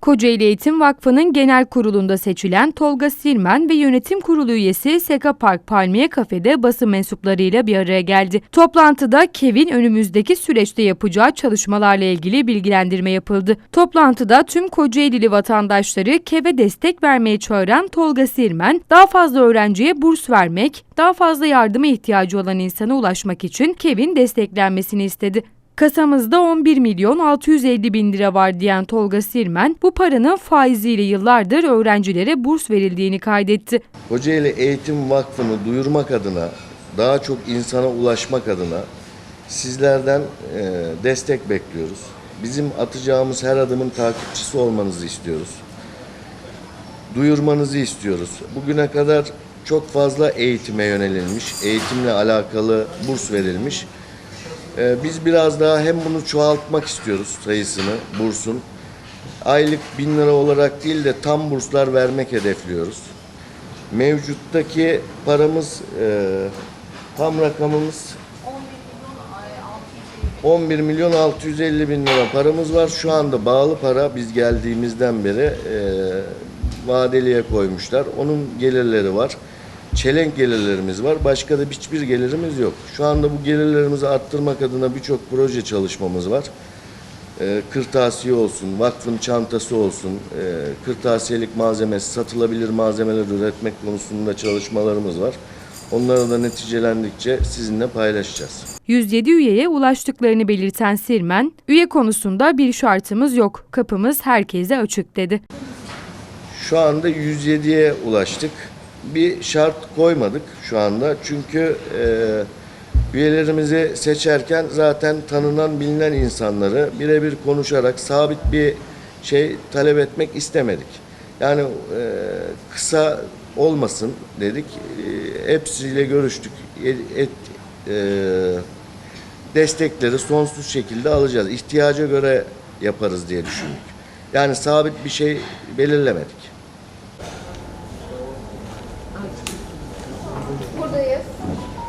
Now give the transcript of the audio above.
Kocaeli Eğitim Vakfı'nın genel kurulunda seçilen Tolga Sirmen ve yönetim kurulu üyesi Seka Park Palmiye Kafe'de basın mensuplarıyla bir araya geldi. Toplantıda KEV'in önümüzdeki süreçte yapacağı çalışmalarla ilgili bilgilendirme yapıldı. Toplantıda tüm Kocaelili vatandaşları KEV'e destek vermeye çağıran Tolga Sirmen, daha fazla öğrenciye burs vermek, daha fazla yardıma ihtiyacı olan insana ulaşmak için KEV'in desteklenmesini istedi. Kasamızda 11 milyon 650 bin lira var diyen Tolga Sirmen, bu paranın faiziyle yıllardır öğrencilere burs verildiğini kaydetti. Kocaeli Eğitim Vakfı'nı duyurmak adına, daha çok insana ulaşmak adına sizlerden e, destek bekliyoruz. Bizim atacağımız her adımın takipçisi olmanızı istiyoruz. Duyurmanızı istiyoruz. Bugüne kadar çok fazla eğitime yönelilmiş, eğitimle alakalı burs verilmiş. E, biz biraz daha hem bunu çoğaltmak istiyoruz sayısını, bursun. Aylık bin lira olarak değil de tam burslar vermek hedefliyoruz mevcuttaki paramız e, tam rakamımız 11 milyon 650 bin lira paramız var. Şu anda bağlı para biz geldiğimizden beri e, vadeliye koymuşlar. Onun gelirleri var. Çelenk gelirlerimiz var. Başka da hiçbir gelirimiz yok. Şu anda bu gelirlerimizi arttırmak adına birçok proje çalışmamız var. E, kırtasiye olsun, vakfın çantası olsun, e, kırtasiyelik malzemesi, satılabilir malzemeler üretmek konusunda çalışmalarımız var. Onları da neticelendikçe sizinle paylaşacağız. 107 üyeye ulaştıklarını belirten Sirmen, üye konusunda bir şartımız yok, kapımız herkese açık dedi. Şu anda 107'ye ulaştık. Bir şart koymadık şu anda. Çünkü e, üyelerimizi seçerken zaten tanınan bilinen insanları birebir konuşarak sabit bir şey talep etmek istemedik. Yani e, kısa olmasın dedik. E, hepsiyle görüştük. E, et, e, destekleri sonsuz şekilde alacağız. İhtiyaca göre yaparız diye düşündük. Yani sabit bir şey belirlemedik. wody jest?